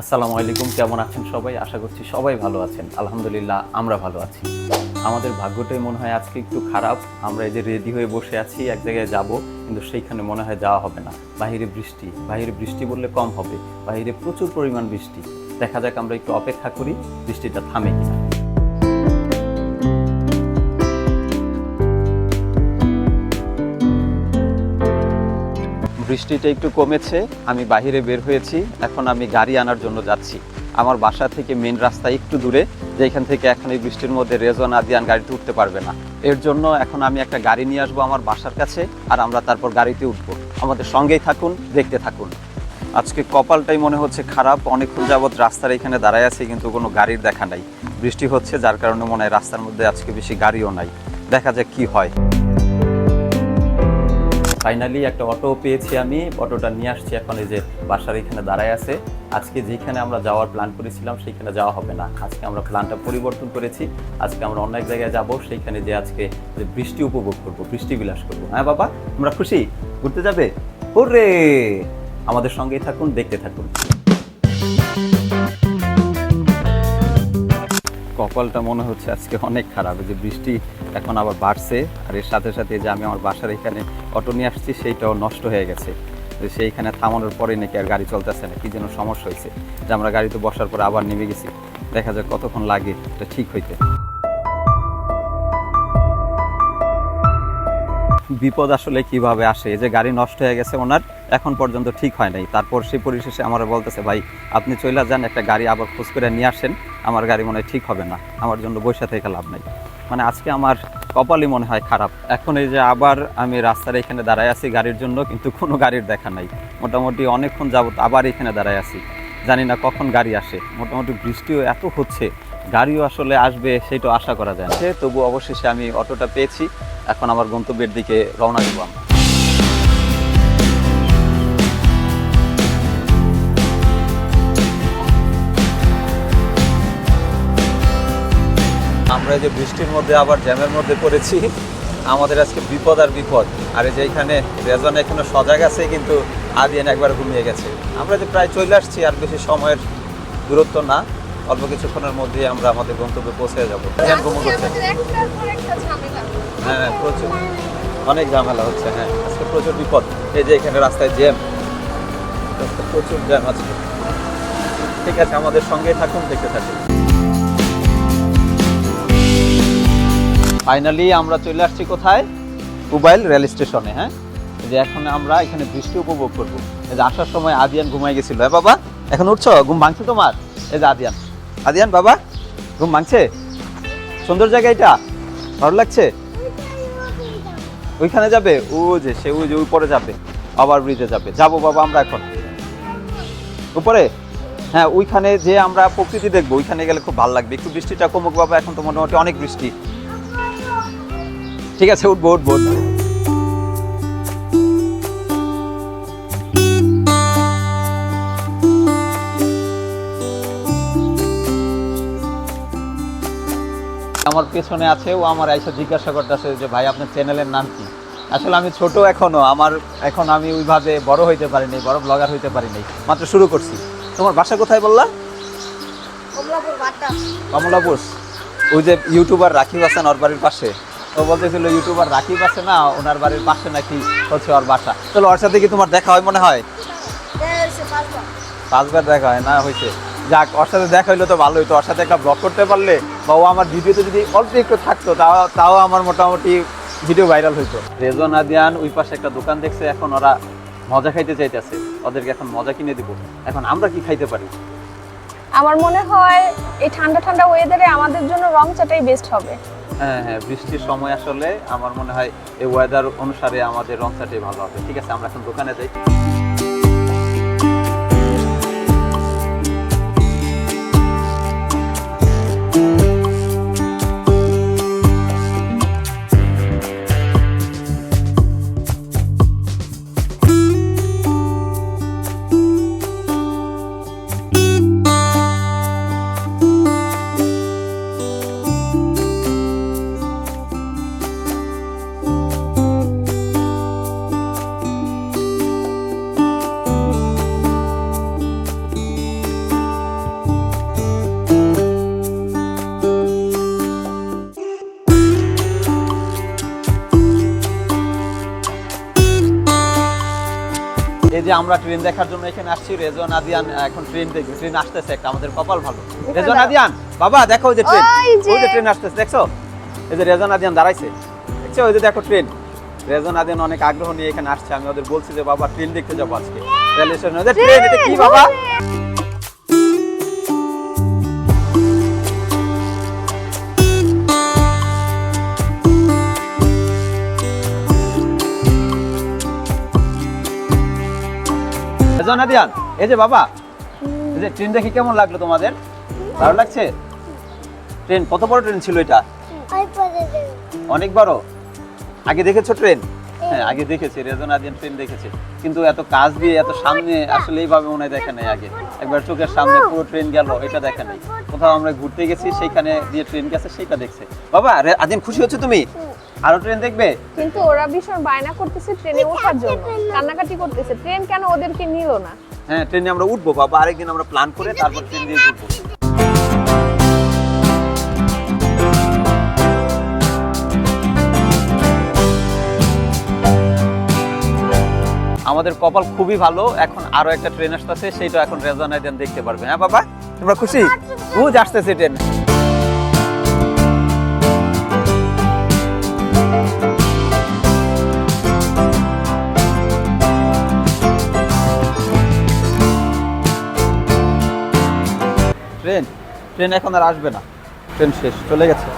আসসালামু আলাইকুম, কেমন আছেন সবাই? আশা করছি সবাই ভালো আছেন। আলহামদুলিল্লাহ, আমরা ভালো আছি। আমাদের ভাগ্যটাই মনে হয় আজকে একটু খারাপ। আমরা এই যে রেডি হয়ে বসে আছি, এক জায়গায় যাব, কিন্তু সেইখানে মনে হয় যাওয়া হবে না। বাহিরে বৃষ্টি। বাহিরে বৃষ্টি বললে কম হবে। বাহিরে প্রচুর পরিমাণ বৃষ্টি। দেখা যাক আমরা একটু অপেক্ষা করি, বৃষ্টিটা থামে কিনা। বৃষ্টিটা একটু কমেছে, আমি বাইরে বের হয়েছি, এখন আমি গাড়ি আনার জন্য যাচ্ছি। আমার বাসা থেকে মেন রাস্তা একটু দূরে, যেখান থেকে এখন এই বৃষ্টির মধ্যে রেজন আদিয়ান গাড়িতে উঠতে পারবে না। এর জন্য এখন আমি একটা গাড়ি নিয়ে আসব আমার বাসার কাছে, আর আমরা তারপর গাড়িতে উঠবো। আমাদের সঙ্গেই থাকুন, দেখতে থাকুন। আজকে কপালটাই মনে হচ্ছে খারাপ, অনেকক্ষণ যাবৎ রাস্তার এখানে দাঁড়ায় আছে, কিন্তু কোনো গাড়ির দেখা নাই। বৃষ্টি হচ্ছে, যার কারণে মনে হয় রাস্তার মধ্যে আজকে বেশি গাড়িও নাই। দেখা যাক কি হয়। ফাইনালি একটা অটো পেয়েছি আমি। অটোটা নিয়ে আসছি এখন এই যে বাসার এখানে দাঁড়ায় আছে। আজকে যেখানে আমরা যাওয়ার প্ল্যান করেছিলাম, সেইখানে যাওয়া হবে না। আজকে আমরা প্ল্যানটা পরিবর্তন করেছি। আজকে আমরা অন্য এক জায়গায় যাব, সেইখানে যে আজকে যে বৃষ্টি উপভোগ করব বৃষ্টি বিলাস করব। হ্যাঁ বাবা আমরা খুশি? ঘুরতে যাবে? ওরে আমাদের সঙ্গেই থাকুন, দেখতে থাকুন। কপালটা মনে হচ্ছে আজকে অনেক খারাপ। যে বৃষ্টি এখন আবার বাড়ছে, আর এর সাথে সাথে যে আমি আমার বাসার এখানে অটো নিয়ে আসছি, সেইটাও নষ্ট হয়ে গেছে। সেইখানে থামানোর পরে নাকি আর গাড়ি চলতেছে না, কি যেন সমস্যা হয়েছে। যে আমরা গাড়িতে বসার পরে আবার নেমে গেছি। দেখা যাক কতক্ষণ লাগে, এটা ঠিক হইতে। বিপদ আসলে কীভাবে আসে? এই যে গাড়ি নষ্ট হয়ে গেছে ওনার এখন পর্যন্ত ঠিক হয় নাই। তারপর সে পরিশেষে আমার বলতেছে, ভাই, আপনি চলে যান, একটা গাড়ি আবার খোঁজ করে নিয়ে আসেন। আমার গাড়ি মনে ঠিক হবে না। আমার জন্য বসে থেকে লাভ নাই। মানে আজকে আমার কপালই মনে হয় খারাপ। এখন এই যে আবার আমি রাস্তার এখানে দাঁড়ায় আছি গাড়ির জন্য, কিন্তু কোনো গাড়ির দেখা নাই। মোটামুটি অনেকক্ষণ যাবত আবার এখানে দাঁড়ায় আছি। জানি না কখন গাড়ি আসে। মোটামুটি বৃষ্টিও এত হচ্ছে, গাড়িও আসলে আসবে সেটা আশা করা যায় না। তবু অবশেষে আমি অটোটা পেয়েছি। এখন আমার গন্তব্যের দিকে রওনা দেবো আমরা। আমরা এই যে বৃষ্টির মধ্যে আবার জ্যামের মধ্যে পড়েছি আমাদের আজকে বিপদ আর বিপদ। আর এই যে এখানে রেজন এখনও সজাগ আছে কিন্তু আদিয়ান একবার ঘুমিয়ে গেছে। আমরা যে প্রায় চলে আসছি আর বেশি সময়ের দূরত্ব না অল্প কিছুক্ষণের মধ্যেই আমরা আমাদের গন্তব্যে পৌঁছে যাব। জ্যাম করছে হ্যাঁ হ্যাঁ, প্রচুর। অনেক ঝামেলা হচ্ছে হ্যাঁ। আজকে প্রচুর বিপদ। এই যে এখানে রাস্তায় জ্যাম। প্রচুর জ্যাম আছে। ঠিক আছে আমাদের সঙ্গে থাকুন দেখতে থাকুন। ফাইনালি আমরা চলে আসছি কোথায়? মোবাইল রেল স্টেশনে হ্যাঁ? যে এখন আমরা এখানে বৃষ্টি উপভোগ করব। এই যে আসার সময় আদিয়ান ঘুমাই গেছিল। হ্যাঁ বাবা, এখন উঠছো? ঘুম ভাঙছে তোমার? এই যে আদিয়ান। আদিয়ান, বাবা, ঘুম ভাঙছে? সুন্দর জায়গা এটা। ভালো লাগছে? ওইখানে যাবে? ও যে, সে ওই যে উপরে যাবে। আবার ব্রিজে যাবে। যাব বাবা আমরা এখন। উপরে? হ্যাঁ ওইখানে যে আমরা প্রকৃতি দেখব, ওইখানে গেলে খুব ভালো লাগবে। একটু বৃষ্টিটা কমুক বাবা, এখন তো মোটামুটি অনেক বৃষ্টি। ঠিক আছে উঠবো উঠবো উঠবো। আমার পেছনে আছে ও আমার এসে জিজ্ঞাসা করতেছে যে ভাই আপনার চ্যানেলের নাম কি? আসলে আমি ছোট এখনও আমার এখন আমি ওইভাবে বড় হইতে পারিনি বড় ব্লগার হইতে পারিনি মাত্র শুরু করছি। তোমার বাসা কোথায় বললা? কমলাপুর ওই যে ইউটিউবার রাকিব হাসান ওর বাড়ির পাশে। ও বলতেছিল ইউটিউবার রাকিব আছে না? ওনার বাড়ির পাশে নাকি হচ্ছে ওর বাসা? চলো ওর সাথে কি তোমার দেখা হয় মনে হয়? পাঁচবার। পাঁচবার দেখা হয় না হয়েছে। যাক ওর সাথে দেখা হইল তো ভালো হইতো ওর সাথে একটা ব্লগ করতে পারলে বা ও আমার ভিডিওতে যদি অল্প একটু থাকতো তাও তাও আমার মোটামুটি ভিডিও ভাইরাল হইতো। রেজন আদিয়ান ওই পাশে একটা দোকান দেখছে এখন ওরা মজা খাইতে চাইতেছে। ওদেরকে এখন মজা কিনে দিব। এখন আমরা কি খাইতে পারি? আমার মনে হয় এই ঠান্ডা ঠান্ডা ওয়েদারে আমাদের জন্য রং চাটাই বেস্ট হবে। হ্যাঁ হ্যাঁ বৃষ্টির সময় আসলে আমার মনে হয় এই ওয়েদার অনুসারে আমাদের রংসাটি ভালো হবে। ঠিক আছে, আমরা এখন দোকানে যাই। যে আমরা ট্রেন দেখার জন্য এখানে আসছি রেজন আদিয়ান এখন ট্রেন দেখবে। ট্রেন আসতেছে একটা আমাদের কপাল ভালো। রেজন আদিয়ান বাবা দেখো ওই যে ট্রেন ওই যে। ট্রেন আসতেছে দেখছ? এই যে রেজন আদিয়ান দাঁড়াইছে। দেখছ? ওই যে দেখো ট্রেন রেজন আদিয়ান অনেক আগ্রহ নিয়ে এখানে আসছে। আমি ওদের বলছি যে বাবা ট্রেন দেখতে যাব আজকে। রেল স্টেশনে ওদের ট্রেন এটা কি বাবা? রেজন আদিয়ান এই যে বাবা এই যে ট্রেন দেখে কেমন লাগল তোমাদের? ভালো লাগছে? ট্রেন কত বড় ট্রেন ছিল এটা? অনেক বড় আগে দেখেছ ট্রেন হ্যাঁ। আগে দেখেছি রেজন আদিয়ান ট্রেন দেখেছে। কিন্তু এত কাজ দিয়ে এত সামনে আসলে এইভাবে মনে হয় দেখে নাই আগে। একবার চোখের সামনে পুরো ট্রেন গেল এটা দেখে নাই। কোথাও আমরা ঘুরতে গেছি সেইখানে দিয়ে ট্রেন গেছে সেটা দেখছে। বাবা আদিন খুশি হচ্ছে তুমি? আরও ট্রেন দেখবে? কিন্তু ওরা ভীষণ বায়না করতেছে ট্রেনে ওঠার জন্য। কান্নাকাটি করতেছে। ট্রেন কেন ওদেরকে নিল না? হ্যাঁ ট্রেনে আমরা উঠবো বাবা আরেকদিন আমরা প্ল্যান করে তারপর ট্রেন দিয়ে ঘুরবো। আমাদের কপাল খুবই ভালো এখন আরও একটা ট্রেন আসতেছে সেটা এখন রেজানা দেন দেখতে পারবে। হ্যাঁ বাবা তোমরা খুশি? ও আসতেছে ট্রেন ট্রেন ট্রেন এখন আর আসবে না। ট্রেন শেষ চলে গেছে।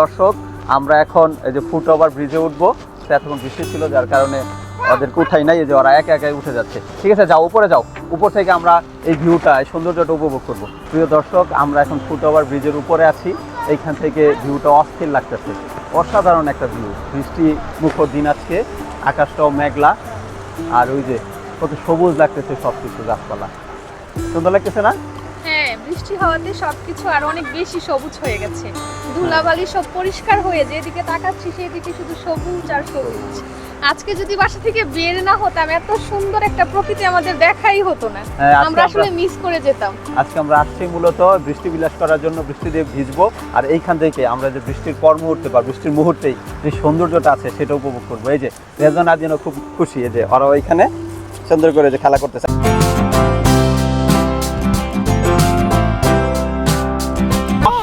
দর্শক, আমরা এখন এই যে ফুট ওভার ব্রিজে উঠবো। এতক্ষণ বৃষ্টি ছিল, যার কারণে ওদেরকে উঠাই নাই যে ওরা একা একাই উঠে যাচ্ছে। ঠিক আছে, যাও, উপরে যাও। উপর থেকে আমরা এই ভিউটা এই সৌন্দর্যটা উপভোগ করব। প্রিয় দর্শক, আমরা এখন ফুট ওভার ব্রিজের উপরে আছি। এইখান থেকে ভিউটা অস্থির লাগতেছে। অসাধারণ একটা ভিউ বৃষ্টি মুখর দিন আজকে, আকাশটাও মেঘলা। আর ওই যে কত সবুজ লাগতেছে সব কিছু গাছপালা। সুন্দর লাগতেছে না? বৃষ্টি হওয়াতে সবকিছু আর অনেক বেশি সবুজ হয়ে গেছে। ধুলাবালি সব পরিষ্কার হয়ে যেদিকে তাকাচ্ছি সেদিকে শুধু সবুজ আর সবুজ। আজকে যদি বাসা থেকে বের না হতাম এত সুন্দর একটা প্রকৃতি আমাদের দেখাই হতো না। হ্যাঁ, আমরা আসলে মিস করে যেতাম। আজকে আমরা আসছি মূলত বৃষ্টি বিলাস করার জন্য বৃষ্টি দিয়ে ভিজবো আর এইখান থেকে আমরা যে বৃষ্টির পর মুহূর্তে বা বৃষ্টির মুহূর্তেই যে সৌন্দর্যটা আছে সেটা উপভোগ করব। এই যে রেজন আদিনও খুব খুশি এই যে ওরা ওইখানে সুন্দর করে যে খেলা করতেছে।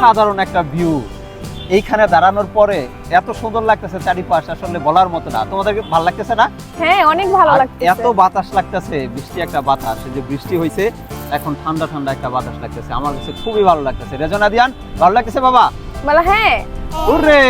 অসাধারণ একটা ভিউ এইখানে দাঁড়ানোর পরে এত সুন্দর লাগতেছে চারিপাশ আসলে বলার মতো না। তোমাদেরকে ভালো লাগতেছে না? হ্যাঁ অনেক ভালো লাগতেছে। এত বাতাস লাগতেছে বৃষ্টি একটা বাতাস। যে বৃষ্টি হইছে এখন ঠান্ডা ঠান্ডা একটা বাতাস লাগতেছে। আমার কাছে খুবই ভালো লাগতেছে। রেজনা দিয়ান ভালো লাগতেছে বাবা? বলে হ্যাঁ। উরে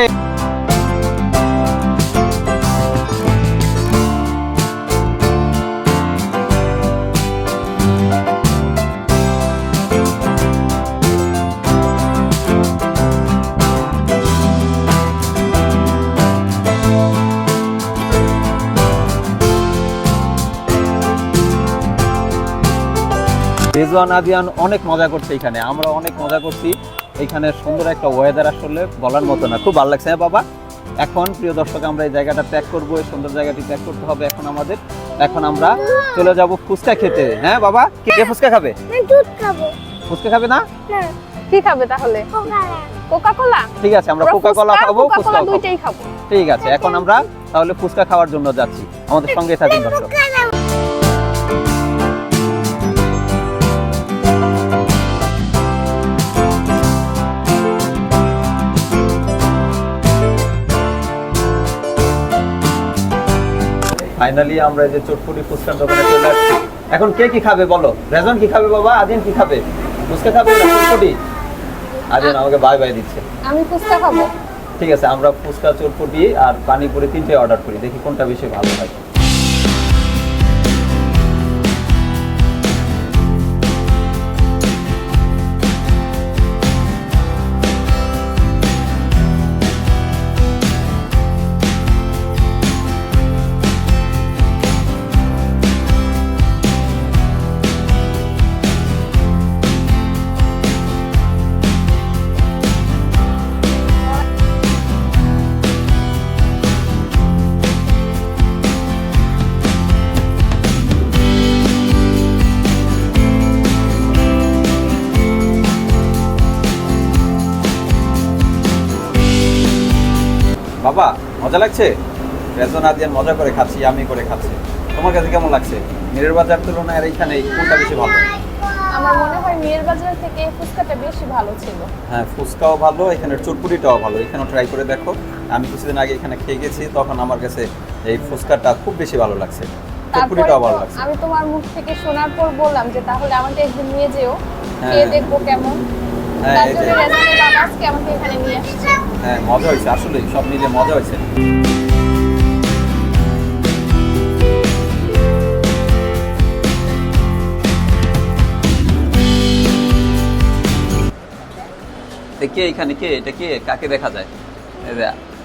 রেজওয়ান আদিয়ান অনেক মজা করছে এখানে। আমরা অনেক মজা করছি। এখানে সুন্দর একটা ওয়েদার আসলে বলার মতো না। খুব ভালো লাগছে হ্যাঁ বাবা? এখন প্রিয় দর্শক আমরা এই জায়গাটা ত্যাগ করব। এই সুন্দর জায়গাটি ত্যাগ করতে হবে এখন আমাদের। এখন আমরা চলে যাব ফুচকা খেতে। হ্যাঁ বাবা? কে ফুচকা খাবে? ফুচকা খাবে না? কি খাবে তাহলে? কোকা কোকা কোলা ঠিক আছে আমরা কোকা কোলা খাব ফুচকা দুইটাই খাব। ঠিক আছে এখন আমরা তাহলে ফুচকা খাওয়ার জন্য যাচ্ছি। আমাদের সঙ্গে থাকুন দর্শক। ফাইনালি আমরা যে চটপুরি ফুচকার দোকানে চলে আসছি। এখন কে কি খাবে বলো? রেজন কি খাবে বাবা? আদিন কি খাবে? ফুচকা খাবে না চটপুটি? আদিন আমাকে বাই বাই দিচ্ছে। আমি ফুচকা খাব। ঠিক আছে আমরা ফুচকা চটপুটি আর পানিপুরি তিনটে অর্ডার করি। দেখি কোনটা বেশি ভালো হয়। মজা লাগছে? রেজন আদিয়ান মজা করে খাচ্ছি আমি করে খাচ্ছি। তোমার কাছে কেমন লাগছে? মিরের বাজার তুলনায় আর এইখানে কোনটা বেশি ভালো? আমার মনে হয় মেয়ের বাজার থেকে ফুচকাটা বেশি ভালো ছিল। হ্যাঁ ফুচকাও ভালো এখানে চটপুরিটাও ভালো। এখানেও ট্রাই করে দেখো। আমি কিছুদিন আগে এখানে খেয়ে গেছি তখন আমার কাছে এই ফুচকাটা খুব বেশি ভালো লাগছে। চটপুরিটাও ভালো লাগছে। আমি তোমার মুখ থেকে শোনার পর বললাম যে তাহলে আমাকে একদিন নিয়ে যেও। হ্যাঁ। খেয়ে দেখব কেমন। হ্যাঁ তার এই যে আজকে আমাকে এখানে নিয়ে আসছে। হ্যাঁ মজা হয়েছে আসলে সব মিলে মজা হয়েছে। কে এখানে কে? এটা কে? কাকে দেখা যায়?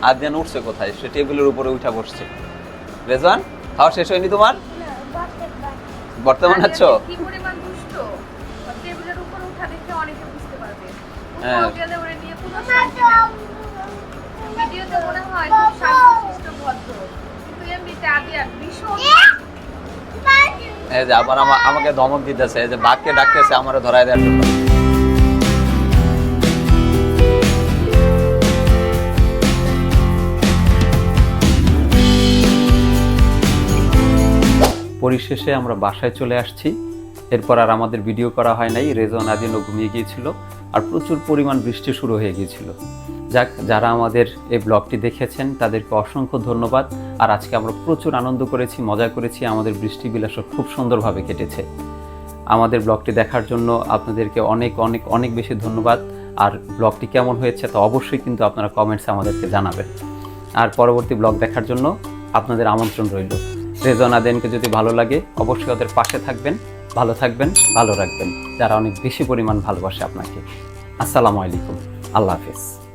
আদিয়ান উঠছে কোথায়? সে টেবিলের উপরে উঠা বসছে। রেজান খাওয়া শেষ হয়নি তোমার? বর্তমান আছো? ভিডিওতে মনে হয় খুব শান্তশিষ্ট ভদ্র কিন্তু এমনিতে আদিয়ান ভীষণ। এই যে আবার আমাকে ধমক দিতেছে যে বাঘকে ডাকতেছে আমারে ধরায় দেওয়ার জন্য। পরিশেষে আমরা বাসায় চলে আসছি। এরপর আর আমাদের ভিডিও করা হয় নাই। রেজন আদিনও ঘুমিয়ে গিয়েছিল। আর প্রচুর পরিমাণ বৃষ্টি শুরু হয়ে গিয়েছিল। যাক, যারা আমাদের এই ব্লগটি দেখেছেন, তাদেরকে অসংখ্য ধন্যবাদ। আর আজকে আমরা প্রচুর আনন্দ করেছি, মজা করেছি, আমাদের বৃষ্টি বিলাসও খুব সুন্দরভাবে কেটেছে। আমাদের ব্লগটি দেখার জন্য আপনাদেরকে অনেক অনেক অনেক বেশি ধন্যবাদ। আর ব্লগটি কেমন হয়েছে তা অবশ্যই কিন্তু আপনারা কমেন্টসে আমাদেরকে জানাবেন। আর পরবর্তী ব্লগ দেখার জন্য আপনাদের আমন্ত্রণ রইল। রেজন আদেনকে যদি ভালো লাগে, অবশ্যই ওদের পাশে থাকবেন। ভালো থাকবেন ভালো রাখবেন। যারা অনেক বেশি পরিমাণ ভালোবাসে আপনাকে। আসসালামু আলাইকুম। আল্লাহ হাফিজ।